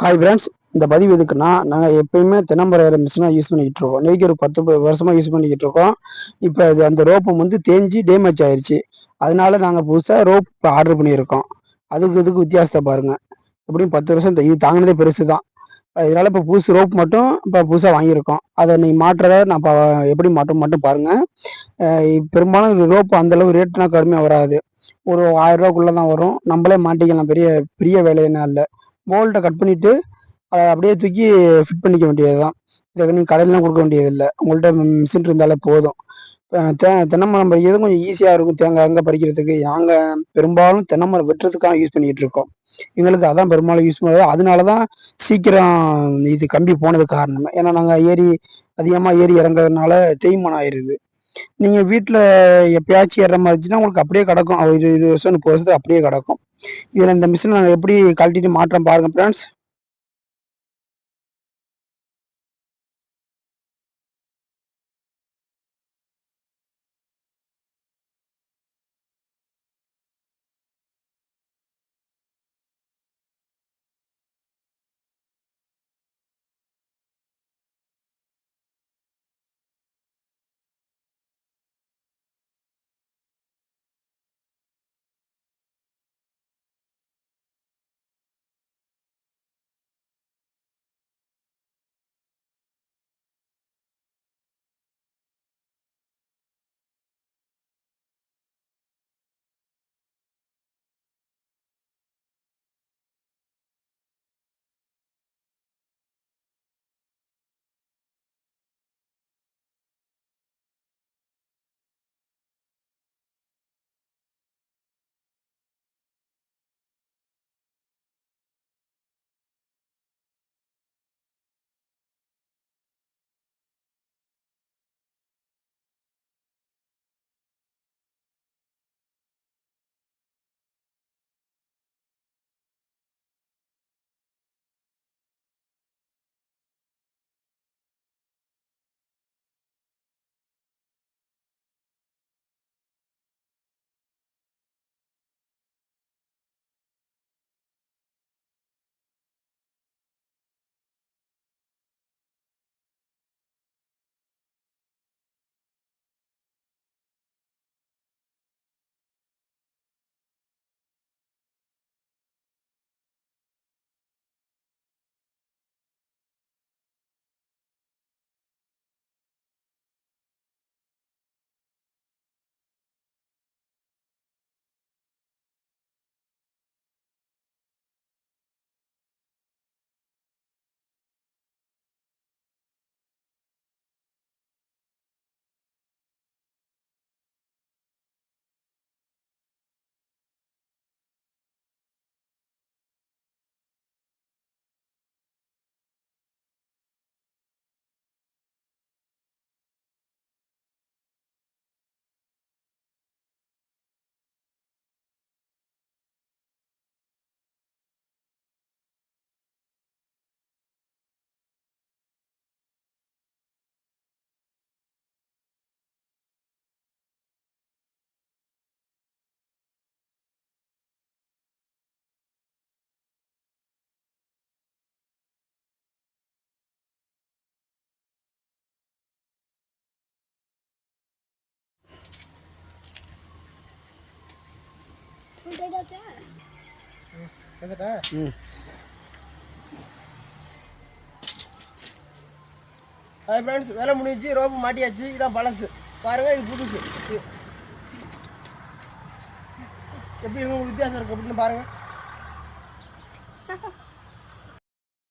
Hi friends இந்த பதிவு எதுக்குன்னா நாங்கள் எப்பயுமே தென்னம்பரம் மிஷினாக யூஸ் பண்ணிக்கிட்டு இருக்கோம். நெய்க்கு ஒரு பத்து வருஷமாக யூஸ் பண்ணிக்கிட்டு இருக்கோம். இப்போ அது அந்த ரோப்பு வந்து தேஞ்சு டேமேஜ் ஆயிடுச்சு அதனால நாங்கள் புதுசாக ரோப் ஆர்டர் பண்ணியிருக்கோம். அதுக்கு இதுக்கு வித்தியாசத்தை பாருங்கள் எப்படியும் பத்து வருஷம் இது தாங்கினதே பெருசு தான் இதனால் இப்போ புதுசு ரோப் மட்டும் இப்போ புதுசாக வாங்கியிருக்கோம். அதை நீ மாட்டுறத நான் இப்போ எப்படி மாட்டும் மட்டும் பாருங்கள் பெரும்பாலும் ரோப் அந்தளவு ரேட்னா கடுமையாக வராது. ஒரு ஆயிரம் ரூபாக்குள்ளே தான் வரும். நம்மளே மாட்டிக்கலாம். பெரிய பெரிய வேலையெல்லாம் இல்லை. போல்ட்டை கட் பண்ணிவிட்டு அதை அப்படியே தூக்கி ஃபிட் பண்ணிக்க வேண்டியது தான் இதை நீங்கள் கடையிலாம் கொடுக்க வேண்டியதில்லை. உங்கள்கிட்ட மிஷின் இருந்தாலே போதும். அஹ் தென்னை மரம் பறிக்கிறது கொஞ்சம் ஈஸியாக இருக்கும் தேங்காய் அங்கே பறிக்கிறதுக்கு? நாங்கள் பெரும்பாலும் தென்னைமரம் வெட்டுறதுக்காக யூஸ் பண்ணிக்கிட்டு இருக்கோம். எங்களுக்கு அதான் பெரும்பாலும் யூஸ் பண்ணுறது அதனால தான் சீக்கிரம் இது கம்பி போனது காரணம். ஏன்னா நாங்கள் ஏறி அதிகமாக ஏறி இறங்குறதுனால தேய்மானம் ஆயிடுது நீங்கள் வீட்டில் எப்பயாச்சும் ஏற மாதிரி இருந்துச்சுன்னா உங்களுக்கு அப்படியே கிடக்கும். ஒரு இருபது வருஷம் முப்பது வருஷத்துக்கு அப்படியே கிடக்கும். இதில் இந்த மிஷினை நாங்கள் எப்படி கழட்டிட்டு மாற்றம் பாருங்கள் ஃப்ரெண்ட்ஸ் ஹாய் ஃப்ரெண்ட்ஸ் வேலை முடிஞ்சு ரோப்பு மாட்டியாச்சு இதான் பழசு. பாருங்க இது புதுசு. எப்படி உங்களுக்கு வித்தியாசம் இருக்கு அப்படின்னு பாருங்க.